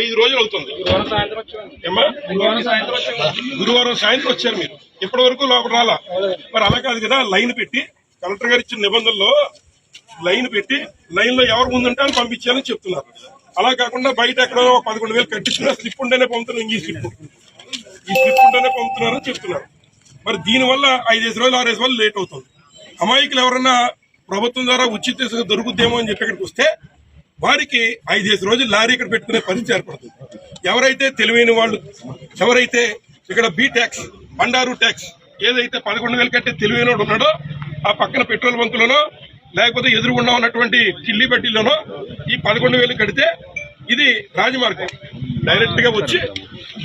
ఐదు రోజులు అవుతుంది. గురువారం సాయంత్రం వచ్చారు మీరు. ఇప్పటి వరకు లోపల రాలా? మరి అలా కాదు కదా లైన్ పెట్టి కలెక్టర్ గారు ఇచ్చిన నిబంధనలో లైన్ పెట్టి లైన్లో ఎవరు ముందుంటే అని పంపించాలని చెప్తున్నారు. అలా కాకుండా బయట ఎక్కడో ఒక పదకొండు వేలు కట్టించిన స్లిప్ ఉంటేనే పంపుతున్నారు ఈ స్లిప్. ఈ స్లిప్ ఉంటేనే పంపుతున్నారని చెప్తున్నారు. మరి దీనివల్ల ఐదేసి రోజులు ఆరేసి రోజులు లేట్ అవుతుంది. అమాయకులు ఎవరన్నా ప్రభుత్వం ద్వారా ఉచిత దొరుకుద్దేమో అని చెప్పి ఇక్కడికి వస్తే వారికి ఐదేసి రోజులు లారీ ఇక్కడ పెట్టుకునే పరిస్థితి ఏర్పడుతుంది ఎవరైతే తెలివైన వాళ్ళు ఎవరైతే ఇక్కడ బీ ట్యాక్స్ బండారు ట్యాక్స్ ఏదైతే పదకొండు వేలు కంటే తెలివైన ఉన్నాడో ఆ పక్కన పెట్రోల్ బంకులోనో లేకపోతే ఎదురుగుండా ఉన్నటువంటి కిల్లి బట్టీలోనో ఈ పదకొండు వేలు కడితే ఇది రాజమార్గం. డైరెక్ట్గా వచ్చి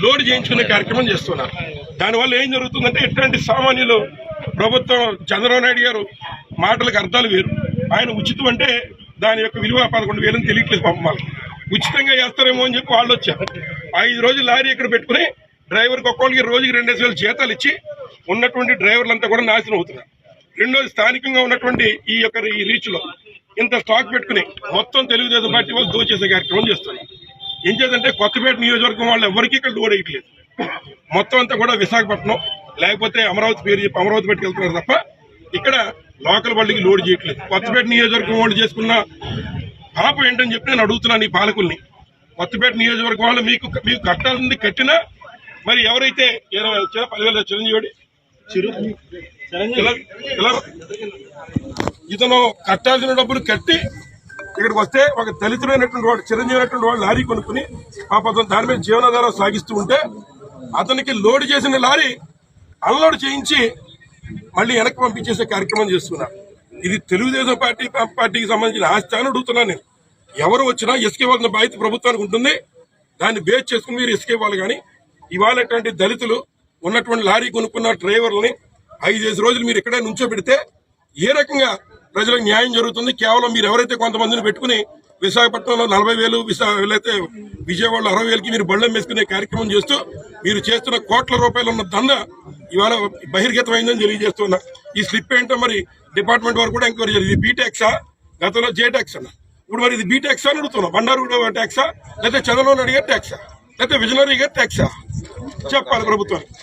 లోడ్ చేయించుకునే కార్యక్రమం చేస్తున్నారు. దానివల్ల ఏం జరుగుతుందంటే ఇట్లాంటి సామాన్యులు ప్రభుత్వం చంద్రబాబు నాయుడు గారు మాటలకు అర్థాలు వేరు. ఆయన ఉచితం అంటే దాని యొక్క విలువ పదకొండు వేలని తెలియట్లేదు పాపం వాళ్ళకి. ఉచితంగా చేస్తారేమో అని చెప్పి వాళ్ళు వచ్చారు. ఐదు రోజులు లారీ ఇక్కడ పెట్టుకుని డ్రైవర్కి ఒక్కొక్కరికి రోజుకి రెండేసి వేలు జీతాలు ఇచ్చి ఉన్నటువంటి డ్రైవర్లంతా కూడా నాశనం అవుతున్నారు. రెండోది స్థానికంగా ఉన్నటువంటి ఈ యొక్క ఈ రీచ్లో ఇంత స్టాక్ పెట్టుకుని మొత్తం తెలుగుదేశం పార్టీ వాళ్ళు దోచేసే కార్యక్రమం చేస్తున్నారు. ఏం చేద్దంటే కొత్తపేట నియోజకవర్గం వాళ్ళు ఎవరికి ఇక్కడ లోడ్ వేయట్లేదు. మొత్తం అంతా కూడా విశాఖపట్నం లేకపోతే అమరావతి పేరు చెప్పి అమరావతి పెట్టుకెళ్తున్నారు తప్ప ఇక్కడ లోకల్ వాళ్ళకి లోడ్ చేయట్లేదు. కొత్తపేట నియోజకవర్గం వాళ్ళు చేసుకున్న పాపం ఏంటని చెప్పి నేను అడుగుతున్నాను ఈ పాలకుల్ని. కొత్తపేట నియోజకవర్గం వాళ్ళు మీకు మీకు కట్టాల్సింది కట్టినా మరి ఎవరైతే ఇరవై వచ్చారో పదివేల చిరంజీవి? చిరు ఇతను కట్టాల్సిన డబ్బులు కట్టి ఇక్కడికి వస్తే ఒక దళితుడైనటువంటి వాడు చిరంజీవి అయినటువంటి వాడు లారీ కొనుక్కుని పాపం దాని మీద జీవనాధారం సాగిస్తూ ఉంటే అతనికి లోడ్ చేసిన లారీ అన్లోడ్ చేయించి మళ్ళీ వెనక్కి పంపించేసే కార్యక్రమం చేస్తున్నారు ఇది తెలుగుదేశం పార్టీ పార్టీకి సంబంధించిన ఆస్తి అని అడుగుతున్నాను నేను. ఎవరు వచ్చినా ఇసుక ఇవ్వాల్సిన బాధ్యత ప్రభుత్వానికి ఉంటుంది. దాన్ని బేస్ చేసుకుని మీరు ఇసుక కానీ ఇవాళ దళితులు ఉన్నటువంటి లారీ కొనుక్కున్న డ్రైవర్లని ఐదేసి రోజులు మీరు ఇక్కడే నుంచోబెడితే ఏ రకంగా ప్రజలకు న్యాయం జరుగుతుంది? కేవలం మీరు ఎవరైతే కొంతమందిని పెట్టుకుని విశాఖపట్నంలో నలభై వేలు విశాఖలైతే విజయవాడలో అరవై వేలకి మీరు బళ్ళం వేసుకునే కార్యక్రమం చేస్తూ మీరు చేస్తున్న కోట్ల రూపాయలు ఉన్న దండ ఇవాళ బహిర్గతమైందని తెలియజేస్తున్నా. ఈ స్లిప్ ఏంటో మరి డిపార్ట్మెంట్ వారు కూడా ఎంక్వైరీ జరిగింది బీటెక్సా? గతంలో జే అన్న. ఇప్పుడు మరి ఇది బీటెక్స్ అని అడుగుతున్నాం. బండారు ట్యాక్సా లేకపోతే చంద్రబాబు నాయుడు గారి ట్యాక్సా లేకపోతే విజయనగరి గారి ట్యాక్సా చెప్పాలి ప్రభుత్వానికి.